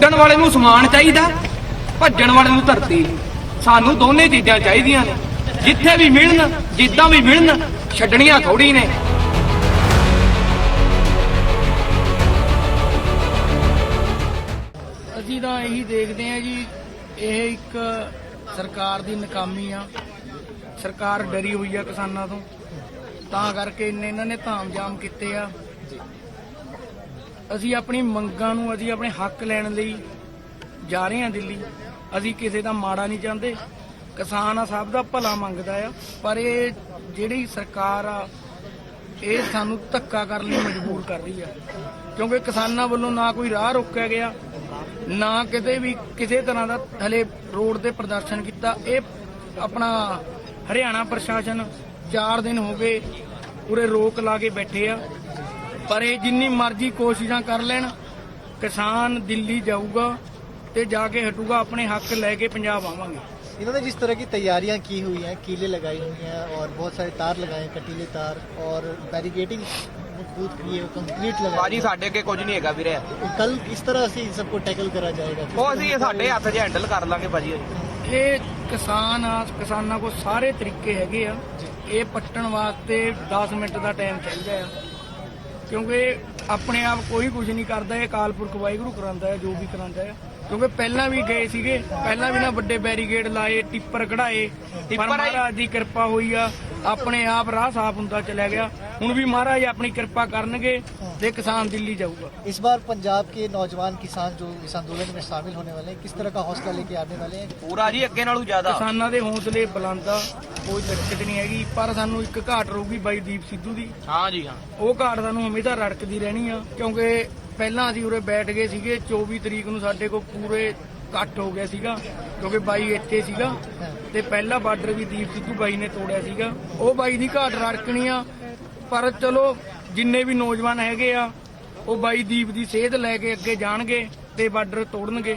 ਲੁੱਟਣ ਵਾਲੇ ਨੂੰ ਸਮਾਨ ਚਾਹੀਦਾ, ਭੱਜਣ ਵਾਲੇ ਨੂੰ ਧਰਤੀ। ਸਾਨੂੰ ਦੋਨੇ ਚੀਜ਼ਾਂ ਚਾਹੀਦੀਆਂ ਨੇ। ਜਿੱਥੇ ਵੀ ਮਿਲਣ, ਜਿੱਦਾਂ ਵੀ ਮਿਲਣ, ਛੱਡਣੀਆਂ ਥੋੜੀ ਨੇ। ਅਸੀਂ ਤਾਂ ਇਹੀ ਦੇਖਦੇ ਹਾਂ ਜੀ, ਇਹ ਇੱਕ ਸਰਕਾਰ ਦੀ ਨਾਕਾਮੀ ਆ। ਸਰਕਾਰ ਡਰੀ ਹੋਈ ਆ ਕਿਸਾਨਾਂ ਤੋਂ। ਤਾਂ ਕਰਕੇ ਇੰਨੇ ਇਹਨਾਂ ਨੇ ਧਾਮ-ਜਾਮ ਕੀਤੇ ਆ। ਅਸੀਂ ਆਪਣੀ ਮੰਗਾਂ ਨੂੰ, ਅਸੀਂ ਆਪਣੇ ਹੱਕ ਲੈਣ ਲਈ ਜਾ ਰਹੇ ਹਾਂ ਦਿੱਲੀ। ਅਸੀਂ ਕਿਸੇ ਦਾ ਮਾੜਾ ਨਹੀਂ ਚਾਹੁੰਦੇ। ਕਿਸਾਨ ਆ, ਸਭ ਦਾ ਭਲਾ ਮੰਗਦਾ ਆ। ਪਰ ਇਹ ਜਿਹੜੀ ਸਰਕਾਰ ਆ, ਇਹ ਸਾਨੂੰ ਧੱਕਾ ਕਰਨ ਲਈ ਮਜਬੂਰ ਕਰ ਰਹੀ ਆ। ਕਿਉਂਕਿ ਕਿਸਾਨਾਂ ਵੱਲੋਂ ਨਾ ਕੋਈ ਰਾਹ ਰੋਕਿਆ ਗਿਆ, ਨਾ ਕਿਤੇ ਵੀ ਕਿਸੇ ਤਰ੍ਹਾਂ ਦਾ ਹਲੇ ਰੋਡ ਤੇ ਪ੍ਰਦਰਸ਼ਨ ਕੀਤਾ। ਇਹ ਆਪਣਾ ਹਰਿਆਣਾ ਪ੍ਰਸ਼ਾਸਨ 4 ਦਿਨ ਹੋ ਗਏ ਪੂਰੇ ਰੋਕ ਲਾ ਕੇ ਬੈਠੇ ਆ। ਪਰ ਇਹ ਜਿੰਨੀ ਮਰਜ਼ੀ ਕੋਸ਼ਿਸ਼ਾਂ ਕਰ ਲੈਣ ਕਿਸਾਨ ਦਿੱਲੀ ਜਾਊਗਾ ਤੇ ਜਾ ਕੇ ਹਟੂਗਾ ਆਪਣੇ ਹੱਕ ਲੈ ਕੇ ਪੰਜਾਬ ਆਵਾਂਗੇ इन्होंने जिस तरह की तैयारियां की हुई हैं कीले लगाई हुई हैं और बहुत सारे तार लगाए हैं कटीले तार और बैरिकेडिंग मजबूत की है कंक्रीट लगा ਬਾਜੀ ਸਾਡੇ ਅੱਗੇ ਕੁਝ ਨਹੀਂ ਹੈਗਾ ਵੀਰੇ कल किस तरह से इन सबको टैकल करा जाएगा किस ਉਹ तरह ਅਸੀਂ से- ਸਾਡੇ ਹੱਥ 'ਚ ਹੈਂਡਲ ਕਰ ਲਾਂਗੇ ਭਾਜੀ ਇਹ ਕਿਸਾਨ ਆ ਕਿਸਾਨਾਂ ਕੋਲ ਸਾਰੇ ਤਰੀਕੇ ਹੈਗੇ ਆ ਇਹ ਪੱਟਣ ਵਾਸਤੇ 10 ਮਿੰਟ ਦਾ ਟਾਈਮ ਚਾਹੀਦਾ ਆ ਕਿਉਂਕਿ ਆਪਣੇ ਆਪ ਕੋਈ ਕੁਝ ਨਹੀਂ ਕਰਦਾ ਇਹ ਅਕਾਲ ਪੁਰਖ ਵਾਹਿਗੁਰੂ ਕਰਾਉਂਦਾ ਹੈ ਜੋ ਵੀ ਕਰਾਉਂਦਾ ਹੈ ਕਿਉਂਕਿ ਪਹਿਲਾਂ ਵੀ ਗਏ ਸੀਗੇ ਪਹਿਲਾਂ ਵੀ ਨਾ ਵੱਡੇ ਬੈਰੀਗੇਡ ਲਾਏ ਟਿੱਪਰ ਕਢਾਏ ਪਰ ਮਹਾਰਾਜ ਦੀ ਕਿਰਪਾ ਹੋਈ ਆ ਆਪਣੇ ਆਪ ਰਾਹ ਸਾਫ਼ ਹੁੰਦਾ ਚਲਿਆ ਗਿਆ ਹੁਣ ਵੀ ਮਹਾਰਾਜ ਆਪਣੀ ਕਿਰਪਾ ਕਰਨਗੇ ਤੇ ਕਿਸਾਨ ਦਿੱਲੀ ਜਾਊਗਾ इस बार पंजाब के नौजवान किसान जो इस आंदोलन में शामिल होने वाले हैं किस तरह का हौसला लेके आने वाले हैं ਪੂਰਾ ਜੀ ਅੱਗੇ ਨਾਲੋਂ ਜ਼ਿਆਦਾ ਕਿਸਾਨਾਂ ਦੇ ਹੌਸਲੇ ਬੁਲੰਦਾ ਕੋਈ ਦਿੱਕਤ ਨਹੀਂ ਹੈਗੀ ਪਰ ਸਾਨੂੰ ਇੱਕ ਘਾਟ ਰਹੂਗੀ ਬਾਈ ਦੀਪ ਸਿੱਧੂ ਦੀ। ਹਾਂ ਜੀ ਹਾਂ। ਉਹ ਘਾਟ ਸਾਨੂੰ ਹਮੇਸ਼ਾ ਰੜਕਦੀ ਰਹਿਣੀ ਆ ਕਿਉਂਕਿ ਪਹਿਲਾਂ ਅਸੀਂ ਉਰੇ ਬੈਠ ਗਏ ਸੀਗੇ 24 ਤਰੀਕ ਨੂੰ ਸਾਡੇ ਕੋਲ ਪੂਰੇ ਇਕੱਠ ਹੋ ਗਿਆ ਸੀਗਾ ਕਿਉਂਕਿ ਬਾਈ ਇੱਥੇ ਸੀਗਾ। ਤੇ ਪਹਿਲਾ ਬਾਰਡਰ ਵੀ ਦੀਪ ਸਿੱਧੂ ਬਾਈ ਨੇ ਤੋੜਿਆ ਸੀਗਾ। ਉਹ ਬਾਈ ਦੀ ਘਾਟ ਰੜਕਣੀ ਆ ਪਰ ਚਲੋ ਜਿੰਨੇ ਵੀ ਨੌਜਵਾਨ ਹੈਗੇ ਆ ਉਹ ਬਾਈ ਦੀਪ ਦੀ ਸੇਧ ਲੈ ਕੇ ਅੱਗੇ ਜਾਣਗੇ ਤੇ ਬਾਰਡਰ ਤੋੜਨਗੇ।